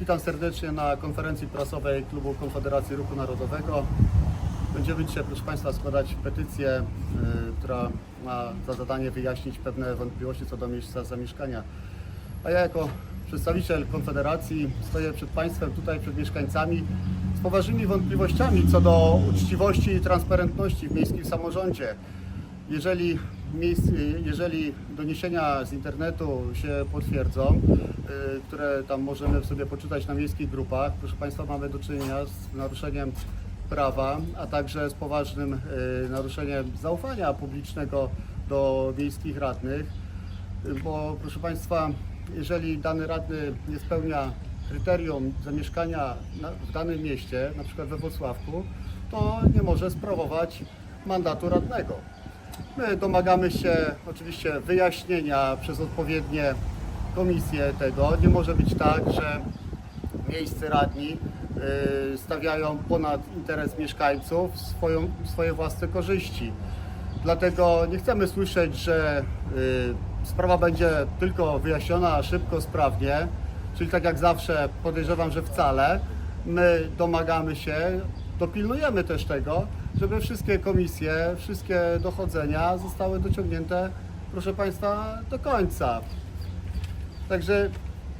Witam serdecznie na konferencji prasowej Klubu Konfederacji Ruchu Narodowego. Będziemy dzisiaj, proszę Państwa, składać petycję, y, która ma za zadanie wyjaśnić pewne wątpliwości co do miejsca zamieszkania. A ja jako przedstawiciel Konfederacji stoję przed Państwem, tutaj przed mieszkańcami z poważnymi wątpliwościami co do uczciwości i transparentności w miejskim samorządzie. Jeżeli, jeżeli doniesienia z internetu się potwierdzą, y, które tam możemy sobie poczytać na miejskich grupach, proszę Państwa, mamy do czynienia z naruszeniem prawa, a także z poważnym y, naruszeniem zaufania publicznego do miejskich radnych, bo proszę Państwa, jeżeli dany radny nie spełnia kryterium zamieszkania w danym mieście, na przykład we Wrocławku, to nie może sprawować mandatu radnego. My domagamy się oczywiście wyjaśnienia przez odpowiednie komisje tego. Nie może być tak, że miejsce radni y, stawiają ponad interes mieszkańców swoją, swoje własne korzyści. Dlatego nie chcemy słyszeć, że y, sprawa będzie tylko wyjaśniona szybko, sprawnie, czyli tak jak zawsze podejrzewam, że wcale. My domagamy się, dopilnujemy też tego, żeby wszystkie komisje, wszystkie dochodzenia zostały dociągnięte, proszę Państwa, do końca. Także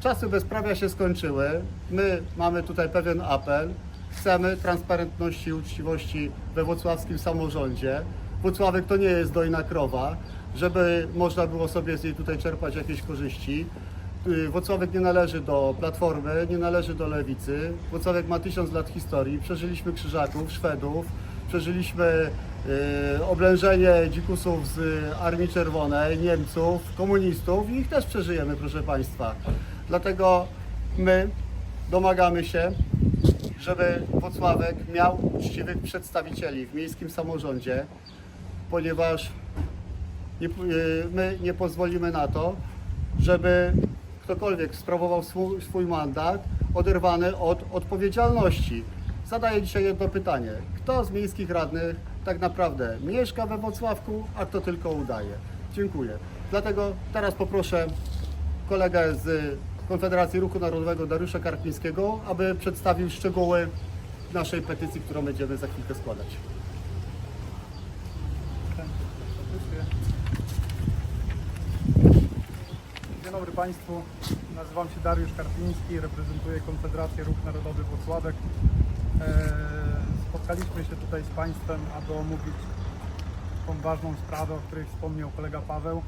czasy bezprawia się skończyły. My mamy tutaj pewien apel. Chcemy transparentności i uczciwości we włocławskim samorządzie. Włocławek to nie jest dojna krowa, żeby można było sobie z niej tutaj czerpać jakieś korzyści. Y, Włocławek nie należy do Platformy, nie należy do Lewicy. Włocławek ma tysiąc lat historii. Przeżyliśmy Krzyżaków, Szwedów, przeżyliśmy y, oblężenie dzikusów z Armii Czerwonej, Niemców, komunistów i ich też przeżyjemy, proszę Państwa. Dlatego my domagamy się, żeby Włocławek miał uczciwych przedstawicieli w miejskim samorządzie, ponieważ nie, y, my nie pozwolimy na to, żeby ktokolwiek sprawował swój, swój mandat oderwany od odpowiedzialności. Zadaję dzisiaj jedno pytanie. Kto z miejskich radnych tak naprawdę mieszka we Wrocławku, a kto tylko udaje? Dziękuję. Dlatego teraz poproszę kolegę z Konfederacji Ruchu Narodowego Dariusza Karpińskiego, aby przedstawił szczegóły naszej petycji, którą będziemy za chwilkę składać. Dzień dobry Państwu, nazywam się Dariusz Karpiński, reprezentuję Konfederację Ruch Narodowy Włocławek. Eee, Spotkaliśmy się tutaj z Państwem, aby omówić tą ważną sprawę, o której wspomniał kolega Paweł.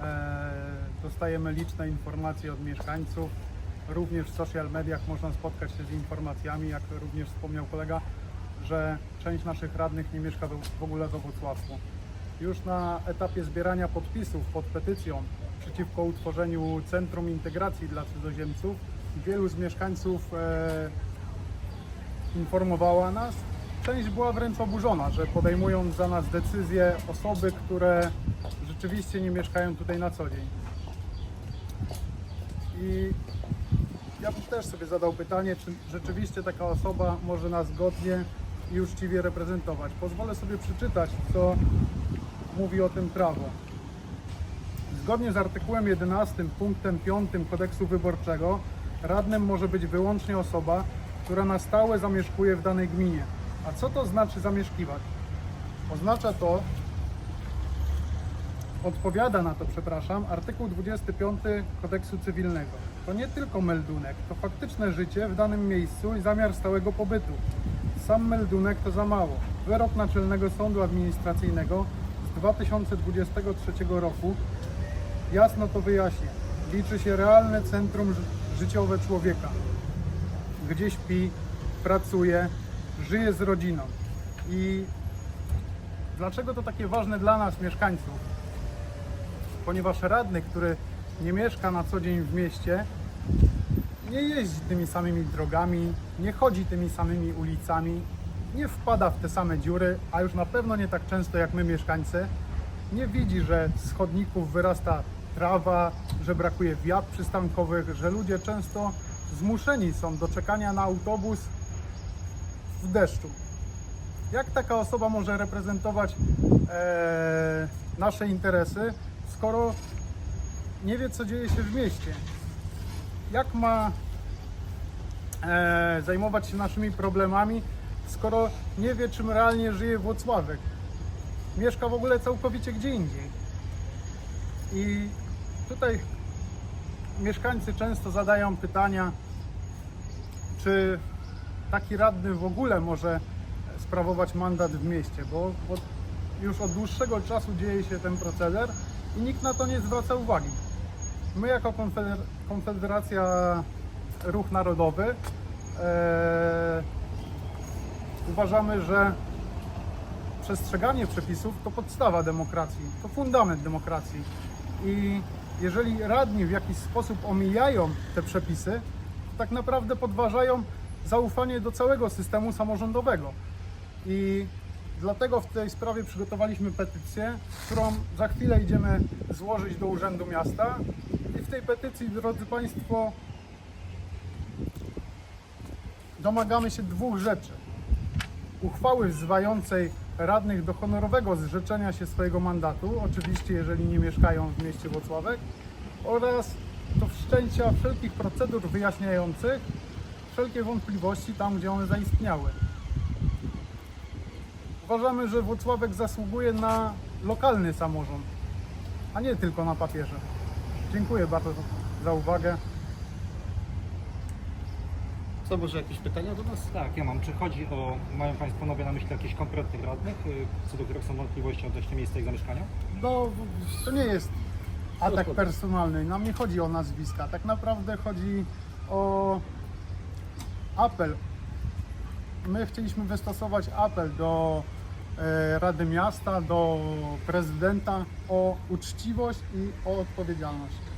Eee, Dostajemy liczne informacje od mieszkańców. Również w social mediach można spotkać się z informacjami, jak również wspomniał kolega, że część naszych radnych nie mieszka w ogóle we Włocławku. Już na etapie zbierania podpisów pod petycją przeciwko utworzeniu Centrum Integracji dla Cudzoziemców wielu z mieszkańców e, informowała nas. Część była wręcz oburzona, że podejmują za nas decyzje osoby, które rzeczywiście nie mieszkają tutaj na co dzień. I ja bym też sobie zadał pytanie, czy rzeczywiście taka osoba może nas godnie i uczciwie reprezentować. Pozwolę sobie przeczytać, co mówi o tym prawo. Zgodnie z artykułem 11 punktem 5 kodeksu wyborczego radnym może być wyłącznie osoba, która na stałe zamieszkuje w danej gminie. A co to znaczy zamieszkiwać? Oznacza to, odpowiada na to, przepraszam, artykuł 25 kodeksu cywilnego. To nie tylko meldunek, to faktyczne życie w danym miejscu i zamiar stałego pobytu. Sam meldunek to za mało. Wyrok Naczelnego Sądu Administracyjnego z 2023 roku jasno to wyjaśnia. Liczy się realne centrum ży- życiowe człowieka, gdzie śpi, pracuje, żyje z rodziną. I dlaczego to takie ważne dla nas, mieszkańców? Ponieważ radny, który nie mieszka na co dzień w mieście, nie jeździ tymi samymi drogami, nie chodzi tymi samymi ulicami, nie wpada w te same dziury, a już na pewno nie tak często jak my mieszkańcy. Nie widzi, że z chodników wyrasta trawa, że brakuje wiat przystankowych, że ludzie często zmuszeni są do czekania na autobus w deszczu. Jak taka osoba może reprezentować e, nasze interesy, skoro nie wie, co dzieje się w mieście? Jak ma e, zajmować się naszymi problemami, skoro nie wie, czym realnie żyje Włocławek. Mieszka w ogóle całkowicie gdzie indziej. I tutaj mieszkańcy często zadają pytania, czy taki radny w ogóle może sprawować mandat w mieście, bo, bo już od dłuższego czasu dzieje się ten proceder i nikt na to nie zwraca uwagi. My jako Konfeder- Konfederacja Ruch Narodowy e, uważamy, że przestrzeganie przepisów to podstawa demokracji, to fundament demokracji. I jeżeli radni w jakiś sposób omijają te przepisy, tak naprawdę podważają zaufanie do całego systemu samorządowego. I dlatego w tej sprawie przygotowaliśmy petycję, którą za chwilę idziemy złożyć do Urzędu Miasta. I w tej petycji, drodzy Państwo, domagamy się dwóch rzeczy. Uchwały wzywającej radnych do honorowego zrzeczenia się swojego mandatu, oczywiście jeżeli nie mieszkają w mieście Włocławek, oraz do wszczęcia wszelkich procedur wyjaśniających wszelkie wątpliwości tam, gdzie one zaistniały. Uważamy, że Włocławek zasługuje na lokalny samorząd, a nie tylko na papierze. Dziękuję bardzo za uwagę. Co, może jakieś pytania do nas? Tak, ja mam. Czy chodzi o, mają Państwo nowe na myśli jakichś konkretnych radnych, y, co do których są wątpliwości odnośnie miejsca ich zamieszkania? No, to nie jest atak personalny. Nam nie chodzi o nazwiska. Tak naprawdę chodzi o apel. My chcieliśmy wystosować apel do e, Rady Miasta, do prezydenta o uczciwość i o odpowiedzialność.